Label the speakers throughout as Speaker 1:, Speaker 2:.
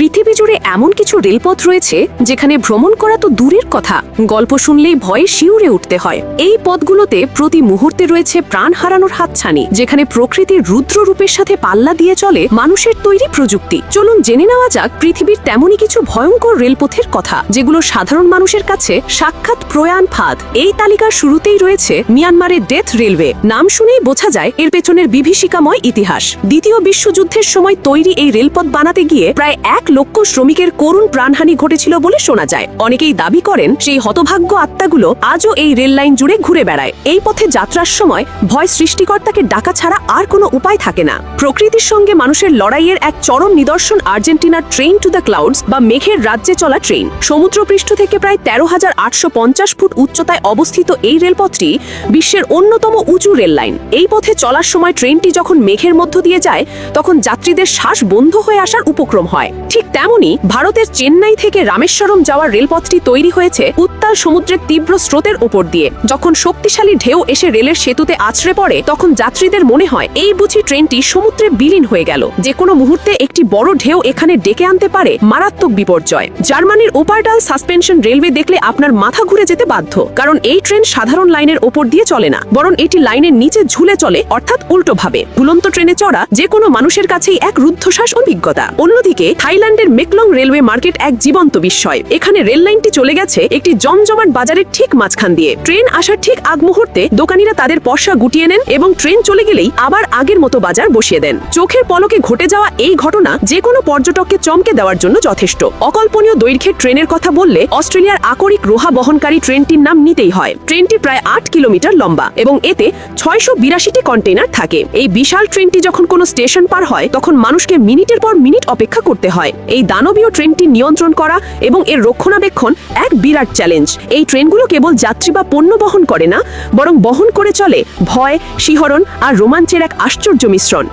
Speaker 1: পৃথিবী জুড়ে এমন কিছু রেলপথ রয়েছে যেখানে ভ্রমণ করা তো দূরের কথা। গল্প শুনলেই ভয়ে শিউরে উঠতে হয়। এই পথগুলোতে প্রতি মুহূর্তে রয়েছে প্রাণ হারানোর হাতছানি, যেখানে প্রকৃতির রুদ্র রূপের সাথে পাল্লা দিয়ে চলে মানুষের তৈরি প্রযুক্তি। চলুন জেনে নেওয়া যাক পৃথিবীর তেমনই কিছু ভয়ঙ্কর রেলপথের কথা, যেগুলো সাধারণ মানুষের কাছে সাক্ষাৎ প্রয়াণ ফাঁদ। এই তালিকার শুরুতেই রয়েছে মিয়ানমারের ডেথ রেলওয়ে। নাম শুনেই বোঝা যায় এর পেছনের বিভীষিকাময় ইতিহাস। দ্বিতীয় বিশ্বযুদ্ধের সময় তৈরি এই রেলপথ বানাতে গিয়ে প্রায় এক লক্ষ শ্রমিকের করুণ প্রাণহানি ঘটেছিল বলে শোনা যায়। অনেকেই দাবি করেন, সেই হতভাগ্য আত্মাগুলো আজও এই রেল লাইন জুড়ে ঘুরে বেড়ায়। এই পথে যাত্রার সময় ভয় সৃষ্টিকর্তাকে ডাকা ছাড়া আর কোনো উপায় থাকে না। প্রকৃতির সঙ্গে মানুষের লড়াইয়ের এক চরম নিদর্শন আর্জেন্টিনার ট্রেন টু দ্য ক্লাউডস বা মেঘের রাজ্যে চলা ট্রেন। সমুদ্রপৃষ্ঠ থেকে প্রায় তেরো হাজার আটশো পঞ্চাশ ফুট উচ্চতায় অবস্থিত এই রেলপথটি বিশ্বের অন্যতম উঁচু রেল লাইন। এই পথে চলার সময় ট্রেনটি যখন মেঘের মধ্য দিয়ে যায়, তখন যাত্রীদের শ্বাস বন্ধ হয়ে আসার উপক্রম হয়। ঠিক তেমনি ভারতের চেন্নাই থেকে রামেশ্বরম যাওয়ার রেলপথটি তৈরি হয়েছে উত্তাল সমুদ্রের তীব্র স্রোতের ওপর দিয়ে। যখন শক্তিশালী ঢেউ এসে রেলের সেতুতে আছড়ে পড়ে, তখন যাত্রীদের মনে হয়, এই বুঝি ট্রেনটি সমুদ্রে বিলীন হয়ে গেল। যে কোনো মুহূর্তে একটি বড় ঢেউ এখানে ডেকে আনতে পারে মারাত্মক বিপর্যয়। জার্মানির ওপারটাল সাসপেনশন রেলওয়ে দেখলে আপনার মাথা ঘুরে যেতে বাধ্য, কারণ এই ট্রেন সাধারণ লাইনের ওপর দিয়ে চলে না, বরং এটি লাইনের নিচে ঝুলে চলে, অর্থাৎ উল্টোভাবে। ঝুলন্ত ট্রেনে চড়া যে কোনো মানুষের কাছেই এক রুদ্ধশ্বাস অভিজ্ঞতা। অন্যদিকে থাইল্যান্ডের মেকলং রেলওয়ে মার্কেট এক জীবন্ত বিস্ময়। এখানে রেল লাইনটি চলে গেছে একটি জমজমাট বাজারের ঠিক মাঝখান দিয়ে। ট্রেন আসার ঠিক আগ মুহূর্তে দোকানিরা তাদের পয়সা গুটিয়ে নেন এবং ট্রেন চলে গেলেই আবার আগের মতো বাজার বসিয়ে দেন। চোখের পলকে ঘটে যাওয়া এই ঘটনা যে কোনো পর্যটককে চমকে দেওয়ার জন্য যথেষ্ট। অকল্পনীয় দৈর্ঘ্যের ট্রেনের কথা বললে অস্ট্রেলিয়ার আকরিক রোহা বহনকারী ট্রেনটির নাম নিতেই হয়। ট্রেনটি প্রায় আট কিলোমিটার লম্বা এবং এতে ছয়শো বিরাশিটি কন্টেইনার থাকে। এই বিশাল ট্রেনটি যখন কোনো স্টেশন পার হয়, তখন মানুষকে মিনিটের পর মিনিট অপেক্ষা করতে হয়। এই দানবীয় ট্রেনটি নিয়ন্ত্রণ করা এবং এর রক্ষণাবেক্ষণ এক বিরাট চ্যালেঞ্জ। এই ট্রেনগুলো কেবল যাত্রী বা পণ্য বহন করে না, বরং বহন করে চলে ভয়, শিহরণ আর রোমাঞ্চের এক আশ্চর্য মিশ্রণ।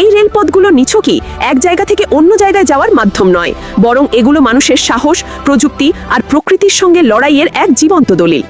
Speaker 1: এই রেলপথগুলো নিছকই এক জায়গা থেকে অন্য জায়গায় যাওয়ার মাধ্যম নয়, বরং এগুলো মানুষের সাহস, প্রযুক্তি আর প্রকৃতির সঙ্গে লড়াইয়ের এক জীবন্ত দলিল।